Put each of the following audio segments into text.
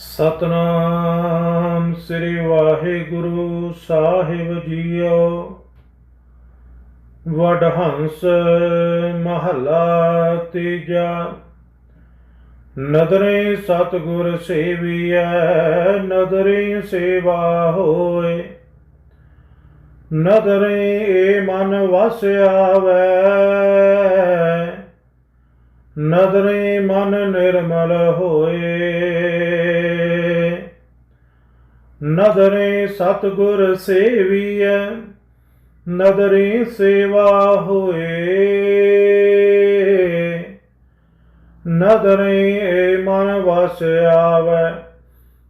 ਸਤਨਾਮ ਸ੍ਰੀ ਵਾਹਿਗੁਰੂ ਸਾਹਿਬ ਜੀਓ। ਵਡਹੰਸ ਮਹੱਲਾ ਤੀਜਾ। ਨਦਰੇ ਸਤਗੁਰ ਸੇਵੀਐ, ਨਦਰੇ ਸੇਵਾ ਹੋਏ। ਨਦਰੇ ਏ ਮਨ ਵਸ ਆਵੈ। ਨਦਰੇ ਮਨ ਨਿਰਮਲ ਹੋਏ। ਨਦਰੇ ਸਤਗੁਰ ਸੇਵੀਐ, ਨਦਰੇ ਸੇਵਾ ਹੋਏ। ਨਦਰੇ ਮਨ ਵਸ ਆਵੈ,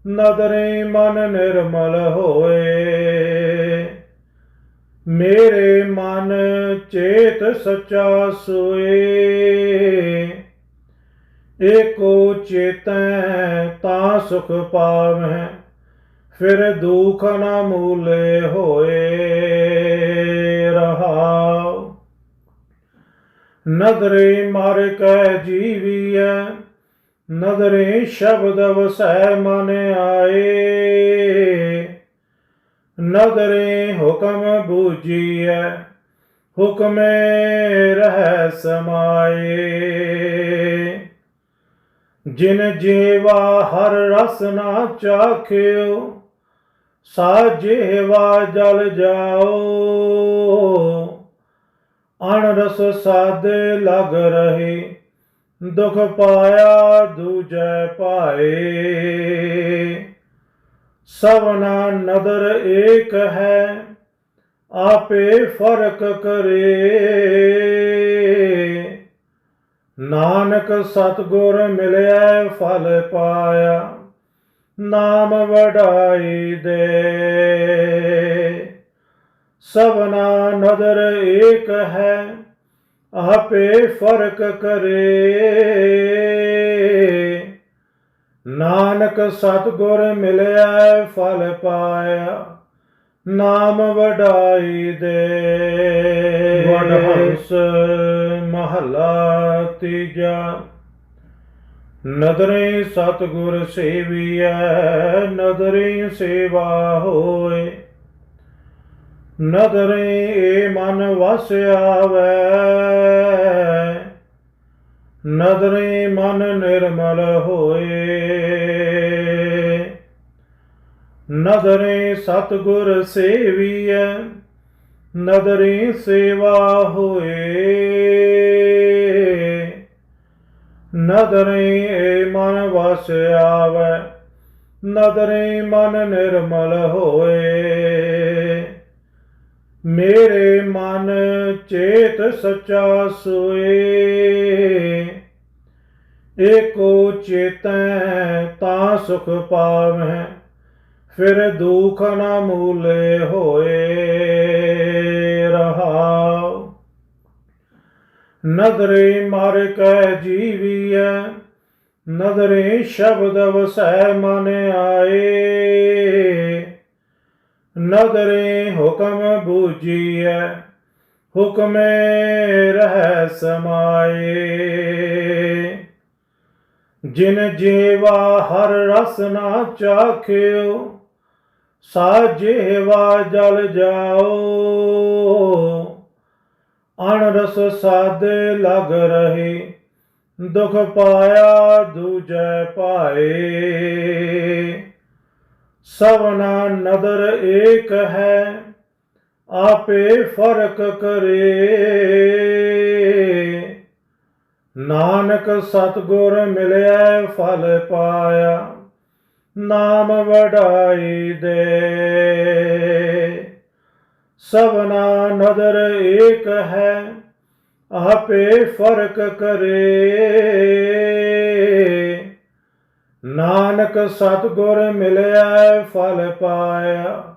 ਨਦਰੇ ਮਨ ਨਿਰਮਲ ਹੋਏ। ਮੇਰੇ ਮਨ ਚੇਤ ਸਚਾ ਸੋਏ, ਏਕੋ ਚੇਤੈ ਤਾਂ ਸੁਖ ਪਾਵੈ। ਫਿਰ ਦੁਖ ਨਾ ਮੂਲੇ ਹੋਏ ਰਹਾਉ। ਨਦਰੇ ਮਰ ਕੈ ਜੀਵੀਐ, ਨਦਰੇ ਸ਼ਬਦ ਵਸੈ ਮਨ ਆਏ। ਨਦਰੇ ਹੁਕਮ ਬੂਜੀਐ ਹੁਕਮੇ ਰਹਿ ਸਮਾਏ। ਜਿਨ ਜੀਵਾ ਹਰ ਰਸ ਨਾ ਚਾਖਿਓ ਸਾਜੇਵਾ ਜਲ ਜਾਓ। ਅਣਰਸ ਸਾਦੇ ਲਗ ਰਹੇ, ਦੁਖ ਪਾਇਆ ਦੂਜੈ ਪਾਏ ਸਵਨਾ ਨਦਰ ਏਕ ਹੈ, ਆਪੇ ਫ਼ਰਕ ਕਰੇ। ਨਾਨਕ ਸਤਗੁਰ ਮਿਲਿਆ ਫਲ ਪਾਇਆ। ਨਾਮ ਵਡਾਈ ਦੇ। ਸਵਨਾ ਨਦਰ ਏਕ ਹੈ ਆਪੇ ਫ਼ਰਕ ਕਰੇ। ਨਾਨਕ ਸਤਗੁਰ ਮਿਲਿਆ ਫਲ ਪਾਇਆ ਨਾਮ ਵਡਾਈ ਦੇ। ਵਡਹੰਸ ਮਹੱਲਾ ਤੀਜਾ ਨਦਰੇ ਸਤਗੁਰ ਸੇਵੀਐ, ਨਦਰੇ ਸੇਵਾ ਹੋਏ। ਨਦਰੇ ਏ ਮਨ ਵਸ ਆਵੈ ਨਦਰੇ ਮਨ ਨਿਰਮਲ ਹੋਏ। ਨਦਰੇ ਸਤਗੁਰ ਸੇਵੀਐ, ਨਦਰੇ ਸੇਵਾ ਹੋਏ। ਨਦਰੇ ਏ ਮਨ ਵਸ ਆਵੈ ਨਦਰੇ ਮਨ ਨਿਰਮਲ ਹੋਏ। ਮੇਰੇ ਮਨ ਚੇਤ ਸਚਾ ਸੋਏ, ਏਕੋ ਚੇਤੈ ਤਾਂ ਸੁਖ ਪਾਵੈ, ਫਿਰ ਦੁਖ ਨ ਮੂਲੇ ਹੋਏ। ਨਦਰੇ ਮਾਰ ਕੈ ਜੀਵੀਐ, ਨਦਰੇ ਸ਼ਬਦ ਵਸੈ ਮਨ ਆਏ। ਨਦਰੇ ਹੁਕਮ ਬੂਜੀਐ ਹੁਕਮੇ ਰਹਿ ਸਮਾਏ। ਜਿਨ ਜੀਵਾ ਹਰ ਰਸ ਨਾ ਚਾਖਿਓ ਸਾਜੇਵਾ ਜਲ ਜਾਓ। ਅਣ ਰਸ ਸਾਦੇ ਲਗ ਰਹੇ, ਦੁਖ ਪਾਇਆ ਦੂਜੈ ਪਾਏ ਸਵਨਾ ਨਦਰ ਏਕ ਹੈ, ਆਪੇ ਫ਼ਰਕ ਕਰੇ। ਨਾਨਕ ਸਤਗੁਰ ਮਿਲਿਆ ਫਲ ਪਾਇਆ, ਨਾਮ ਵਡਾਈ ਦੇ। ਸਵਨਾ ਨਦਰ ਏਕ ਹੈ, ਆਪੇ ਫ਼ਰਕ ਕਰੇ। ਨਾਨਕ ਸਤਗੁਰ ਮਿਲਿਆ, ਫਲ ਪਾਇਆ,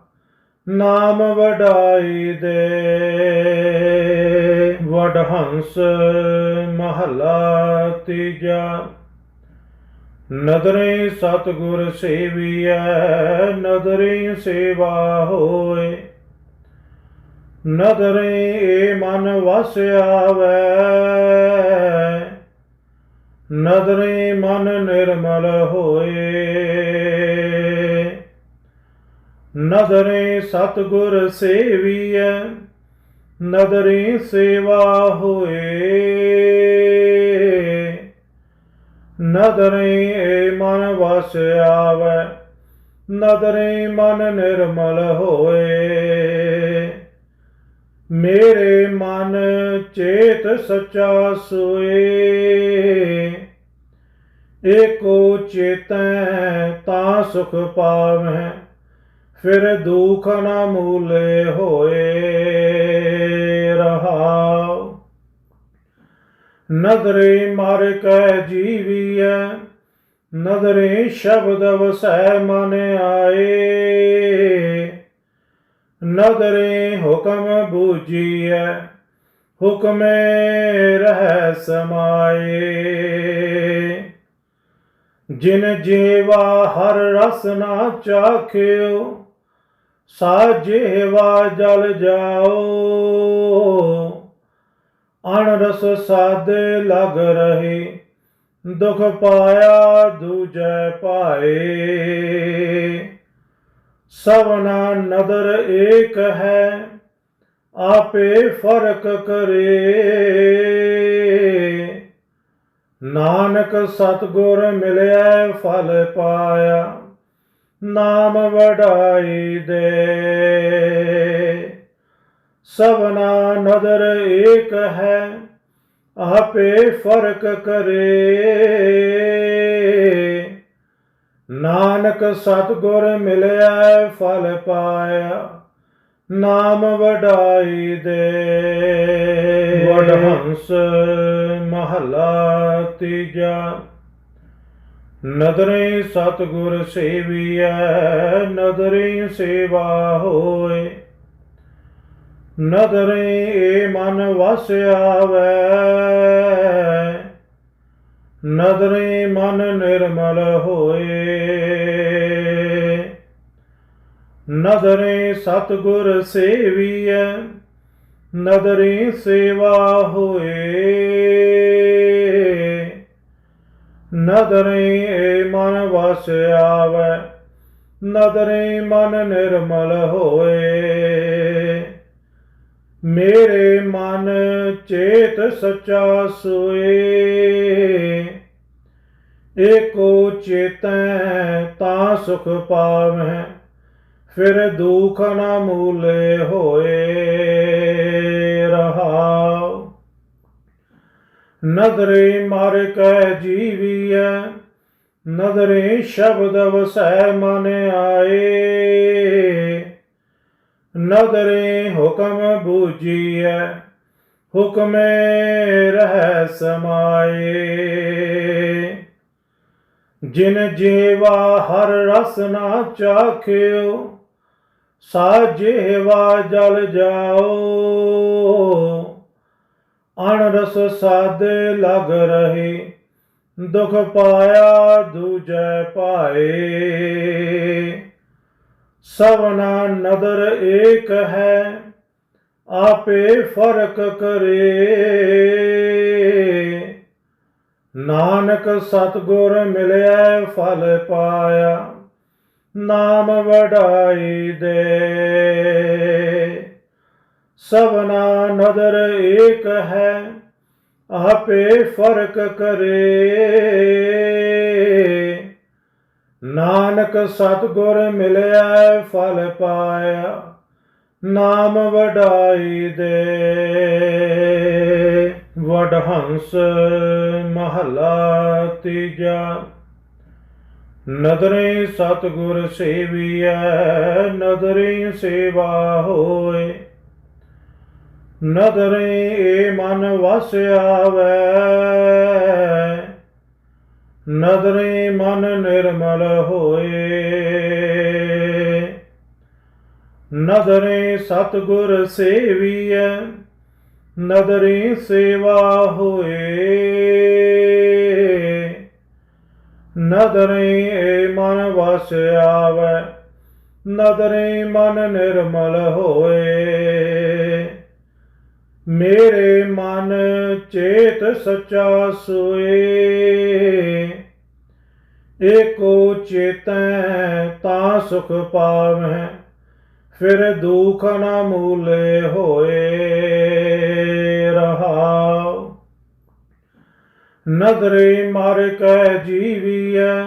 ਨਾਮ ਵਡਾਈ ਦੇ। ਵਡਹੰਸ ਮਹੱਲਾ ਤੀਜਾ। ਨਦਰੇ ਸਤਗੁਰ ਸੇਵੀਐ, ਨਦਰੇ ਸੇਵਾ ਹੋਏ। ਨਦਰੇ ਮਨ ਵਸ ਆਵੈ ਨਦਰੇ ਮਨ ਨਿਰਮਲ ਹੋਏ। ਨਦਰੇ ਸਤਗੁਰ ਸੇਵੀਐ, ਨਦਰੇ ਸੇਵਾ ਹੋਏ। ਨਦਰੇ ਮਨ ਵਸ ਆਵੈ ਨਦਰੇ ਮਨ ਨਿਰਮਲ ਹੋਏ। ਮੇਰੇ ਮਨ ਚੇਤ ਸਚਾ ਸੋਏ। ਏਕੋ ਚੇਤੈ ਤਾਂ ਸੁਖ ਪਾਵੈ ਫਿਰ ਦੁਖ ਨਾ ਮੂਲੇ ਹੋਏ ਰਹਾਉ। ਨਦਰੇ ਮਾਰ ਕੈ ਜੀਵੀਐ, ਨਦਰੇ ਸ਼ਬਦ ਵਸੈ ਮਨ ਆਏ। ਨਗਰੇ ਹੁਕਮ ਬੂਜੀਐ ਹੁਕਮੇ ਰਹਿ ਸਮਾਏ। ਜਿਨ ਜੀਵਾ ਹਰ ਰਸ ਨਾ ਚਾਖਿਓ ਸਾਜੇਵਾ ਜਲ ਜਾਓ। ਅਣ ਰਸ ਸਾਦੇ ਲਗ ਰਹੇ, ਦੁਖ ਪਾਇਆ ਦੂਜੈ ਪਾਏ ਸਵਨਾ ਨਦਰ ਏਕ ਹੈ, ਆਪੇ ਫ਼ਰਕ ਕਰੇ। ਨਾਨਕ ਸਤਗੁਰ ਮਿਲਿਆ ਫਲ ਪਾਇਆ, ਨਾਮ ਵਡਾਈ ਦੇ। ਸਵਨਾ ਨਦਰ ਏਕ ਹੈ, ਆਪੇ ਫ਼ਰਕ ਕਰੇ। ਨਾਨਕ ਸਤਗੁਰ ਮਿਲਿਆ ਫਲ ਪਾਇਆ ਨਾਮ ਵਡਾਈ ਦੇ। ਵਡਹੰਸ ਮਹਲਾ ਤੀਜਾ ਨਦਰੇ ਸਤਗੁਰ ਸੇਵੀਐ ਨਦਰੇ ਸੇਵਾ ਹੋਏ। ਨਦਰੇ ਏ ਮਨ ਵਸ ਆਵੈ ਨਦਰੇ ਮਨ ਨਿਰਮਲ ਹੋਏ। ਨਦਰੇ ਸਤਗੁਰ ਸੇਵੀਐ, ਨਦਰੇ ਸੇਵਾ ਹੋਏ। ਨਦਰੇ ਮਨ ਵਸ ਆਵੈ, ਨਦਰੇ ਮਨ ਨਿਰਮਲ ਹੋਏ। ਮੇਰੇ ਮਨ ਚੇਤ ਸਚਾ ਸੋਏ। ਏਕੋ ਚੇਤੈ ਤਾਂ ਸੁਖ ਪਾਵੈ ਫਿਰ ਦੁਖ ਨਾ ਮੂਲੇ ਹੋਏ ਰਹਾਉ। ਨਦਰੇ ਮਾਰ ਕੈ ਜੀਵੀਐ, ਨਦਰੇ ਸ਼ਬਦ ਵਸੈ ਮਨ ਆਏ। ਨਦਰੇ ਹੁਕਮ ਬੂਜੀਐ ਹੁਕਮੇ ਰਹਿ ਸਮਾਏ। ਜਿਨ ਜੀਵਾ ਹਰ ਰਸ ਨਾ ਚਾਖਿਓ ਸਾਜੇਵਾ ਜਲ ਜਾਓ। ਅਣ ਰਸ ਸਾਦੇ ਲਗ ਰਹੇ, ਦੁਖ ਪਾਇਆ ਦੂਜੈ ਪਾਏ। ਸਵਨਾ ਨਦਰ ਏਕ ਹੈ, ਆਪੇ ਫ਼ਰਕ ਕਰੇ। ਨਾਨਕ ਸਤਗੁਰ ਮਿਲਿਆ ਫਲ ਪਾਇਆ, ਨਾਮ ਵਡਾਈ ਦੇ। ਸਵਨਾ ਨਦਰ ਏਕ ਹੈ, ਆਪੇ ਫ਼ਰਕ ਕਰੇ। ਨਾਨਕ ਸਤਗੁਰ ਮਿਲਿਆ, ਫਲ ਪਾਇਆ, ਨਾਮ ਵਡਾਈ ਦੇ। ਵਡਹੰਸ ਮਹਲਾ ਤੀਜਾ। ਨਦਰੇ ਸਤਗੁਰ ਸੇਵੀਐ, ਨਦਰੇ ਸੇਵਾ ਹੋਏ। ਨਦਰੇ ਏ ਮਨ ਵਸ ਵੈ ਨਦਰੇ ਮਨ ਨਿਰਮਲ ਹੋਏ। ਨਦਰੇ ਸਤਗੁਰ ਸੇਵੀਐ, ਨਦਰੇ ਸੇਵਾ ਹੋਏ। ਨਦਰੇ ਮਨ ਵਸ ਆਵੈ, ਨਦਰੇ ਮਨ ਨਿਰਮਲ ਹੋਏ। ਮੇਰੇ ਮਨ ਚੇਤ ਸਚਾ ਸੋਏ। ਏਕੋ ਚੇਤੈ ਤਾਂ ਸੁਖ ਪਾਵੈ ਫਿਰ ਦੁਖ ਨਾ ਮੂਲੇ ਹੋਏ ਰਹਾਉ। ਨਦਰੇ ਮਾਰ ਕੈ ਜੀਵੀਐ,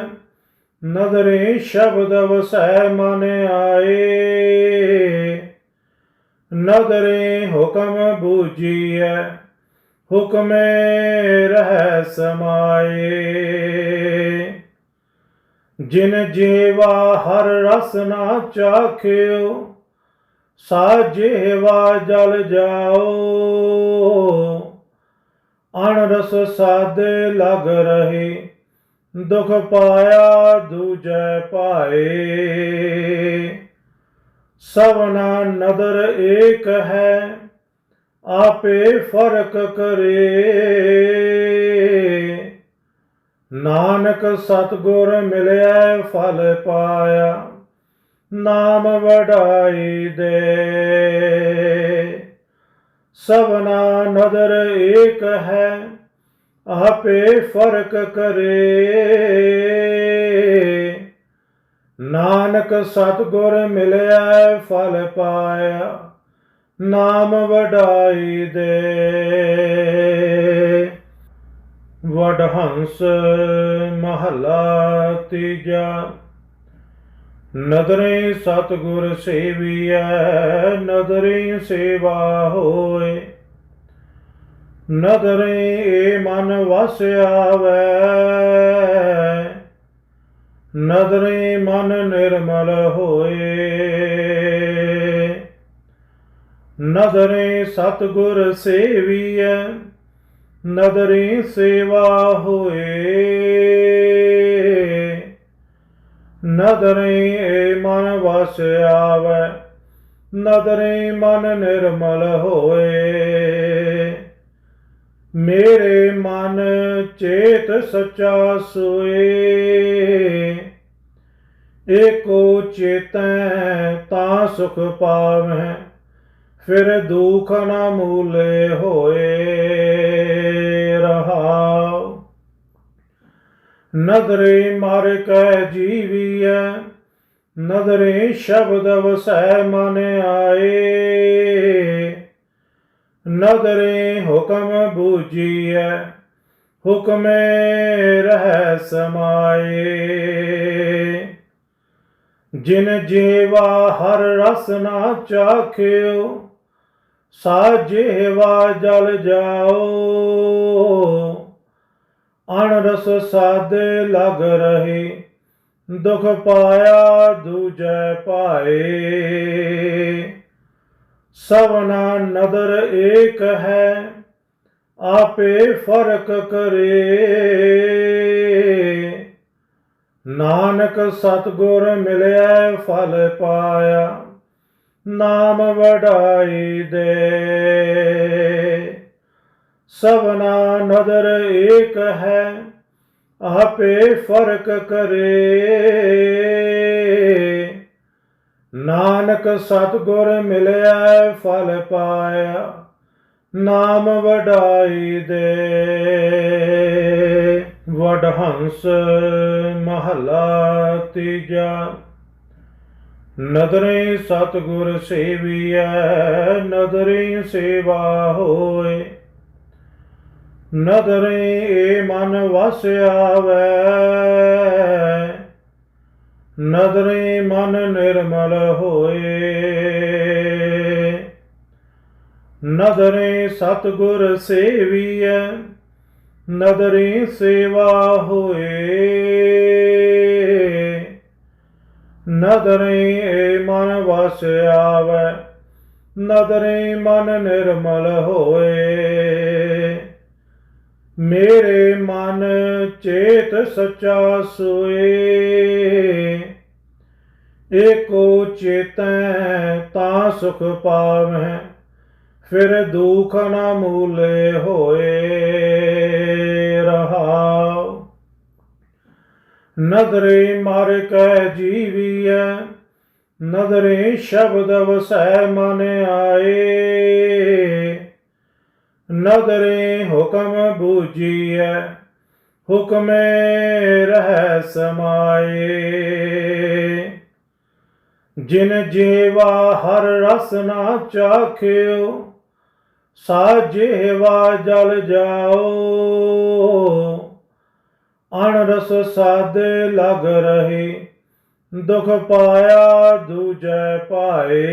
ਨਦਰੇ ਸ਼ਬਦ ਵਸੈ ਮਨ ਆਏ। ਨਦਰੇ ਹੁਕਮ ਬੂਜੀਐ ਹੁਕਮੇ ਰਹਿ ਸਮਾਏ। ਜਿਨ ਜੀਵਾ ਹਰ ਰਸ ਨਾ ਚਾਖਿਓ ਸਾਜੇਵਾ ਜਲ ਜਾਓ। ਅਣ ਰਸ ਸਾਦੇ ਲਗ ਰਹੇ, ਦੁਖ ਪਾਇਆ ਦੂਜੈ ਪਾਏ ਸਵਨਾ ਨਦਰ ਏਕ ਹੈ, ਆਪੇ ਫ਼ਰਕ ਕਰੇ। ਨਾਨਕ ਸਤਗੁਰ ਮਿਲਿਆ ਫਲ ਪਾਇਆ, ਨਾਮ ਵਡਾਈ ਦੇ। ਸਵਨਾ ਨਦਰ ਏਕ ਹੈ, ਆਪੇ ਫ਼ਰਕ ਕਰੇ। ਨਾਨਕ ਸਤਗੁਰ ਮਿਲਿਆ, ਫਲ ਪਾਇਆ, ਨਾਮ ਵਡਾਈ ਦੇ। ਵਡਹੰਸ ਮਹਲਾ ਤੀਜਾ, ਨਦਰੇ ਸਤਗੁਰ ਸੇਵੀਐ, ਨਦਰੇ ਸੇਵਾ ਹੋਏ। ਨਦਰੇ ਏ ਮਨ ਵਸ ਆਵੈ ਨਦਰੇ ਮਨ ਨਿਰਮਲ ਹੋਏ। ਨਦਰੇ ਸਤਗੁਰ ਸੇਵੀਐ, ਨਦਰੇ ਸੇਵਾ ਹੋਏ। ਨਦਰੇ ਮਨ ਵਸ ਆਵੈ, ਨਦਰੇ ਮਨ ਨਿਰਮਲ ਹੋਏ। ਮੇਰੇ ਮਨ ਚੇਤ ਸਚਾ ਸੋਏ। ਏਕੋ ਚੇਤੈ ਤਾਂ ਸੁਖ ਪਾਵੈ ਫਿਰ ਦੁਖ ਨਾ ਮੂਲੇ ਹੋਏ ਰਹਾਉ। ਨਦਰੇ ਮਾਰ ਕੈ ਜੀਵੀਐ, ਨਦਰੇ ਸ਼ਬਦ ਵਸੈ ਮਨ ਆਏ। ਨਦਰੇ ਹੁਕਮ ਬੂਜੀਐ, ਹੁਕਮੇ ਰਹਿ ਸਮਾਏ। ਜਿਨ ਜੇਵਾ ਹਰ ਰਸ ਨਾ ਚਾਖਿਓ, ਸਾਜੇਵਾ ਜਲ ਜਾਓ। ਅਣ ਰਸ ਸਾਦੇ ਲਗ ਰਹੇ, ਦੁਖ ਪਾਇਆ ਦੂਜੈ ਪਾਏ ਸਵਨਾ ਨਦਰ ਏਕ ਹੈ, ਆਪੇ ਫ਼ਰਕ ਕਰੇ। ਨਾਨਕ ਸਤਗੁਰ ਮਿਲਿਆ ਫਲ ਪਾਇਆ, ਨਾਮ ਵਡਾਈ ਦੇ। ਸਵਨਾ ਨਦਰ ਏਕ ਹੈ, ਆਪੇ ਫ਼ਰਕ ਕਰੇ। ਨਾਨਕ ਸਤਗੁਰ ਮਿਲਿਆ ਫਲ ਪਾਇਆ, ਨਾਮ ਵਡਾਈ ਦੇ। ਵਡਹੰਸ ਮਹਲਾ ਤੀਜਾ। ਨਦਰੇ ਸਤਗੁਰ ਸੇਵੀਐ, ਨਦਰੇ ਸੇਵਾ ਹੋਏ। ਨਦਰੇ ਏ ਮਨ ਵਸ ਆਵੈ। ਨਦਰੇ ਮਨ ਨਿਰਮਲ ਹੋਏ। ਨਦਰੇ ਸਤਗੁਰ ਸੇਵੀਐ ਨਦਰੀ ਸੇਵਾ ਹੋਏ। ਨਦਰੇ ਮਨ ਵਸ ਆਵੈ, ਨਦਰੇ ਮਨ ਨਿਰਮਲ ਹੋਏ। ਮੇਰੇ ਮਨ ਚੇਤ ਸਚਾ ਸੋਏ। ਏਕੋ ਚੇਤੈ ਤਾਂ ਸੁਖ ਪਾਵੈ, ਫਿਰ ਦੁਖ ਨ ਮੂਲੇ ਹੋਏ। ਨਦਰੇ ਮਾਰ ਕੈ ਜੀਵੀਐ, ਨਦਰੇ ਸ਼ਬਦ ਵਸੈ ਮਨ ਆਏ। ਨਦਰੇ ਹੁਕਮ ਬੂਜੀਐ ਹੁਕਮੇ ਰਹਿ ਸਮਾਏ। ਜਿਨ ਜੀਵਾ ਹਰ ਰਸ ਨਾ ਚਾਖਿਓ, ਸਾ ਜੀਵਾ ਜਲ ਜਾਓ। ਅਣ ਸਾਦੇ ਲਗ ਰਹੀ, ਦੁਖ ਪਾਇਆ ਦੂਜੈ ਪਾਏ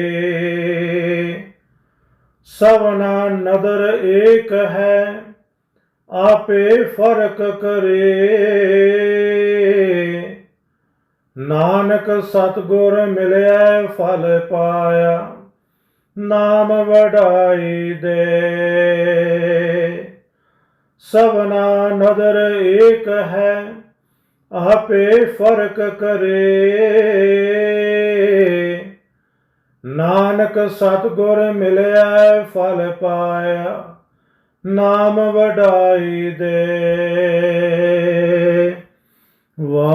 ਸਵਨਾ ਨਦਰ ਏਕ ਹੈ, ਆਪੇ ਫ਼ਰਕ ਕਰੇ। ਨਾਨਕ ਸਤਗੁਰ ਮਿਲਿਆ ਫਲ ਪਾਇਆ, ਨਾਮ ਵਡਾਈ ਦੇ। ਸਵਨਾ ਨਦਰ ਏਕ ਹੈ, ਆਪੇ ਫ਼ਰਕ ਕਰੇ। ਨਾਨਕ ਸਤਗੁਰ ਮਿਲਿਆ, ਫਲ ਪਾਇਆ, ਨਾਮ ਵਡਾਈ ਦੇ। ਵਾਹ